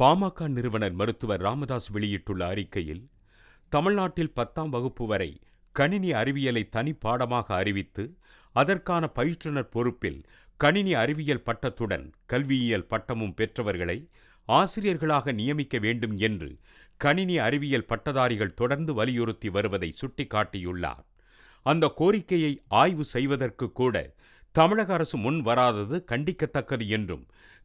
பாமக நிறுவனர் மருத்துவர் ராமதாஸ் வெளியிட்டுள்ள அறிக்கையில் தமிழ்நாட்டில் பத்தாம் வகுப்பு வரை கணினி அறிவியலை தனி பாடமாக அறிவித்து அதற்கான பயிற்றுனர் பொறுப்பில் கணினி அறிவியல் பட்டத்துடன் கல்வியியல் பட்டமும் பெற்றவர்களை ஆசிரியர்களாக நியமிக்க வேண்டும் என்று கணினி அறிவியல் பட்டதாரிகள் தொடர்ந்து வலியுறுத்தி வருவதை சுட்டிக்காட்டியுள்ளார். அந்த கோரிக்கையை ஆய்வு செய்வதற்கு கூட தமிழக அரசு முன் வராதது கண்டிக்கத்தக்கது என்றும்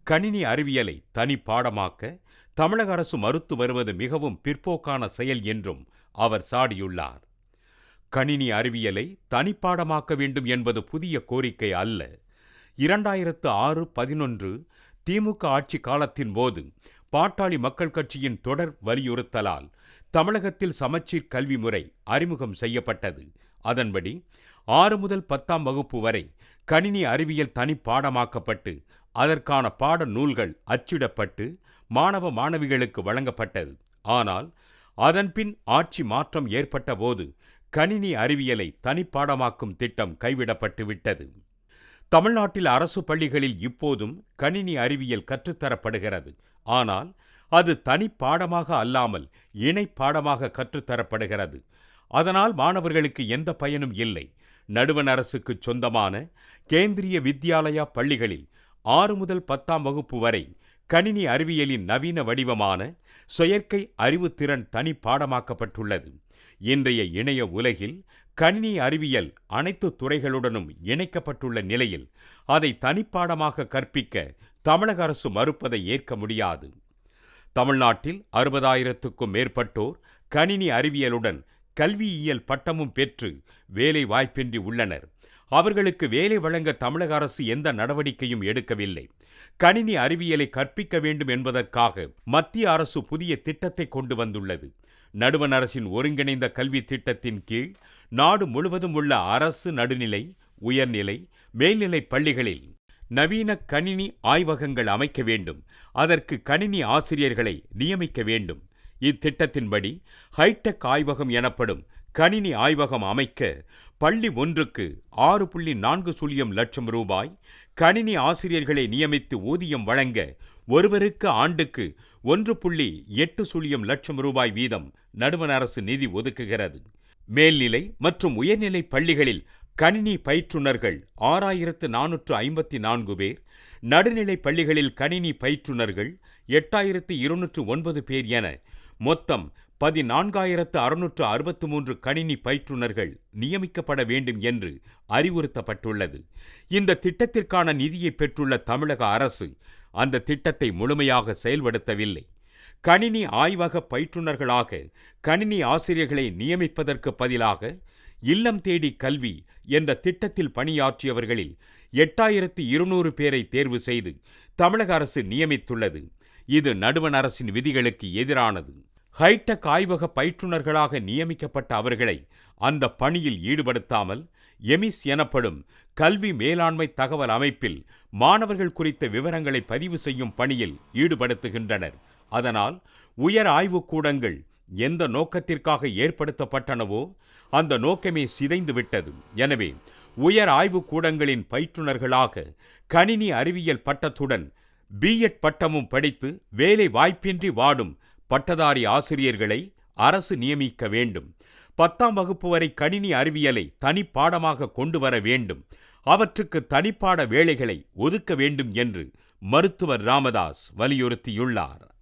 கணினி அறிவியலை தனி பாடமாக்க தமிழக அரசு மறுத்து வருவது மிகவும் பிற்போக்கான செயல் என்றும் அவர் சாடியுள்ளார். கணினி அறிவியலை தனிப்பாடமாக்க வேண்டும் என்பது புதிய கோரிக்கை அல்ல. இரண்டாயிரத்து ஆறு பதினொன்று திமுக ஆட்சி காலத்தின் போது பாட்டாளி மக்கள் கட்சியின் தொடர் வலியுறுத்தலால் தமிழகத்தில் சமச்சீர் கல்வி முறை அறிமுகம் செய்யப்பட்டது. அதன்படி ஆறு முதல் பத்தாம் வகுப்பு வரை கணினி அறிவியல் தனி பாடமாக்கப்பட்டு அதற்கான பாட நூல்கள் அச்சிடப்பட்டு மாணவ மாணவிகளுக்கு வழங்கப்பட்டது. ஆனால் அதன்பின் ஆட்சி மாற்றம் ஏற்பட்டபோது கணினி அறிவியலை தனிப்பாடமாக்கும் திட்டம் கைவிடப்பட்டு விட்டது. தமிழ்நாட்டில் அரசு பள்ளிகளில் இப்போதும் கணினி அறிவியல் கற்றுத்தரப்படுகிறது. ஆனால் அது தனிப்பாடமாக அல்லாமல் இணை பாடமாக கற்றுத்தரப்படுகிறது. அதனால் மாணவர்களுக்கு எந்த பயனும் இல்லை. நடுவண் அரசுக்கு சொந்தமான கேந்திரிய வித்யாலயா பள்ளிகளில் ஆறு முதல் பத்தாம் வகுப்பு வரை கணினி அறிவியலின் நவீன வடிவமான செயற்கை அறிவுத்திறன் தனி பாடமாக்கப்பட்டுள்ளது. இன்றைய இணைய உலகில் கணினி அறிவியல் அனைத்து துறைகளுடனும் இணைக்கப்பட்டுள்ள நிலையில் அதை தனிப்பாடமாக கற்பிக்க தமிழக அரசு மறுப்பதை ஏற்க முடியாது. தமிழ்நாட்டில் அறுபதாயிரத்துக்கும் மேற்பட்டோர் கணினி அறிவியலுடன் கல்வியியல் பட்டமும் பெற்று வேலை வாய்ப்பின்றி உள்ளனர். அவர்களுக்கு வேலை வழங்க தமிழக அரசு எந்த நடவடிக்கையும் எடுக்கவில்லை. கணினி அறிவியலை கற்பிக்க வேண்டும் என்பதற்காக மத்திய அரசு புதிய திட்டத்தை கொண்டு வந்துள்ளது. நடுவண் அரசின் ஒருங்கிணைந்த கல்வி திட்டத்தின் கீழ் நாடு முழுவதும் உள்ள அரசு நடுநிலை உயர்நிலை மேல்நிலை பள்ளிகளில் நவீன கணினி ஆய்வகங்கள் அமைக்க வேண்டும். அதற்கு கணினி ஆசிரியர்களை நியமிக்க வேண்டும். இத்திட்டத்தின்படி ஹைடெக் ஆய்வகம் எனப்படும் கணினி ஆய்வகம் அமைக்க பள்ளி ஒன்றுக்கு ஆறு புள்ளி நான்கு சுழியம் லட்சம் ரூபாய் கணினி ஆசிரியர்களை நியமித்து ஊதியம் வழங்க ஒருவருக்கு ஆண்டுக்கு ஒன்று புள்ளி எட்டு சுழியம் லட்சம் ரூபாய் வீதம் நடுவண் அரசு நிதி ஒதுக்குகிறது. மேல்நிலை மற்றும் உயர்நிலை பள்ளிகளில் கணினி பயிற்றுனர்கள் ஆறாயிரத்து நானூற்று ஐம்பத்தி நான்கு பேர் நடுநிலை பள்ளிகளில் கணினி பயிற்றுனர்கள் எட்டாயிரத்து இருநூற்று ஒன்பது பேர் என மொத்தம் பதினான்காயிரத்து அறுநூற்று அறுபத்து மூன்று கணினி பயிற்றுனர்கள் நியமிக்கப்பட வேண்டும் என்று அறிவுறுத்தப்பட்டுள்ளது. இந்த திட்டத்திற்கான நிதியை பெற்றுள்ள தமிழக அரசு அந்த திட்டத்தை முழுமையாக செயல்படுத்தவில்லை. கணினி ஆய்வக பயிற்றுனர்களாக கணினி ஆசிரியர்களை நியமிப்பதற்கு பதிலாக இல்லம் தேடி கல்வி என்ற திட்டத்தில் பணியாற்றியவர்களில் எட்டாயிரத்து இருநூறு பேரை தேர்வு செய்து தமிழக அரசு நியமித்துள்ளது. இது நடுவண் அரசின் விதிகளுக்கு எதிரானது. ஹைடெக் ஆய்வக பயிற்றுனர்களாக நியமிக்கப்பட்ட அவர்களை அந்த பணியில் ஈடுபடுத்தாமல் எமிஸ் எனப்படும் கல்வி மேலாண்மை தகவல் அமைப்பில் மாணவர்கள் குறித்த விவரங்களை பதிவு செய்யும் பணியில் ஈடுபடுத்துகின்றனர். அதனால் உயர் ஆய்வுக்கூடங்கள் எந்த நோக்கத்திற்காக ஏற்படுத்தப்பட்டனவோ அந்த நோக்கமே சிதைந்து விட்டது எனவே உயர் ஆய்வுக்கூடங்களின் பயிற்றுனர்களாக கணினி அறிவியல் பட்டத்துடன் பிஎட் பட்டமும் படித்து வேலை வாய்ப்பின்றி வாடும் பட்டதாரி ஆசிரியர்களை அரசு நியமிக்க வேண்டும். பத்தாம் வகுப்பு வரை கணினி அறிவியலை தனிப்பாடமாக கொண்டு வர வேண்டும். அவற்றுக்கு தனிப்பாட வேலைகளை ஒதுக்க வேண்டும் என்று மருத்துவர் ராமதாஸ் வலியுறுத்தியுள்ளார்.